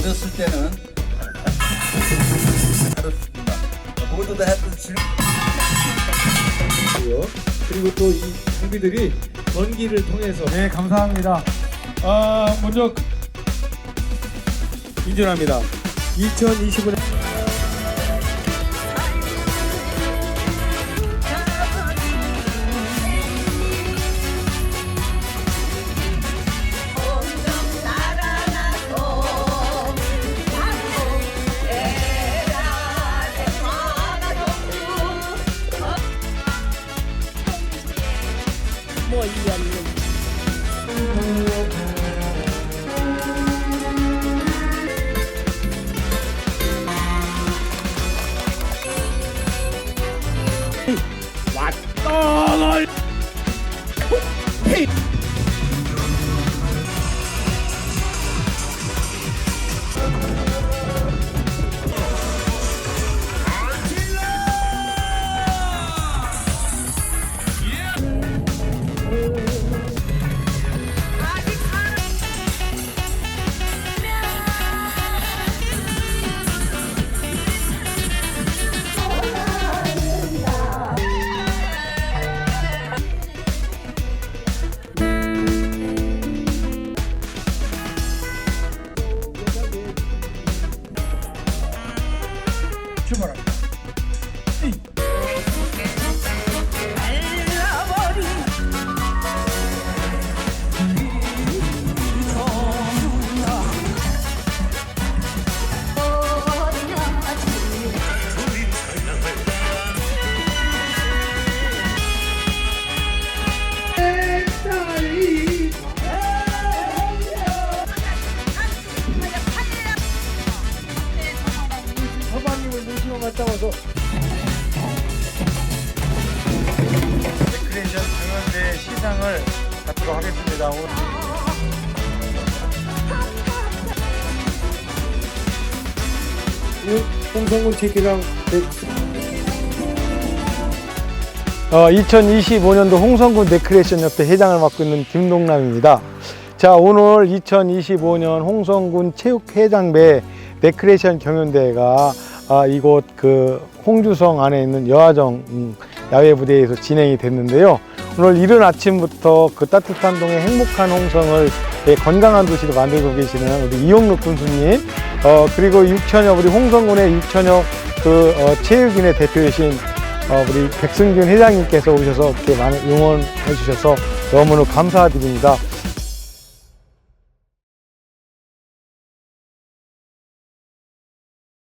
어렸을 때는 알았습니다. 모두 다 했던 질 고요. 그리고 또 이 장비들이 전기를 통해서 네, 감사합니다. 아, 먼저 인준합니다. 2025년 출발합니 다. 갔다 와서 크리에이션 경연대 시상을 갖도록 하겠습니다. 오늘 홍성군 체키랑 어, 2025년도 홍성군 레크레이션 협회 회장을 맡고 있는 김동남입니다. 자, 오늘 2025년 홍성군 체육회장배 레크레이션 경연대회가 아, 이곳 그 홍주성 안에 있는 여화정 음, 야외 무대에서 진행이 됐는데요. 오늘 이른 아침부터 그 따뜻한 동의 행복한 홍성을 예, 건강한 도시로 만들고 계시는 우리 이용록 군수님, 어, 그리고 6천여 우리 홍성군의 6천여 그 어, 체육인의 대표이신 어, 우리 백승균 회장님께서 오셔서 이렇게 많은 응원해 주셔서 너무너무 감사드립니다.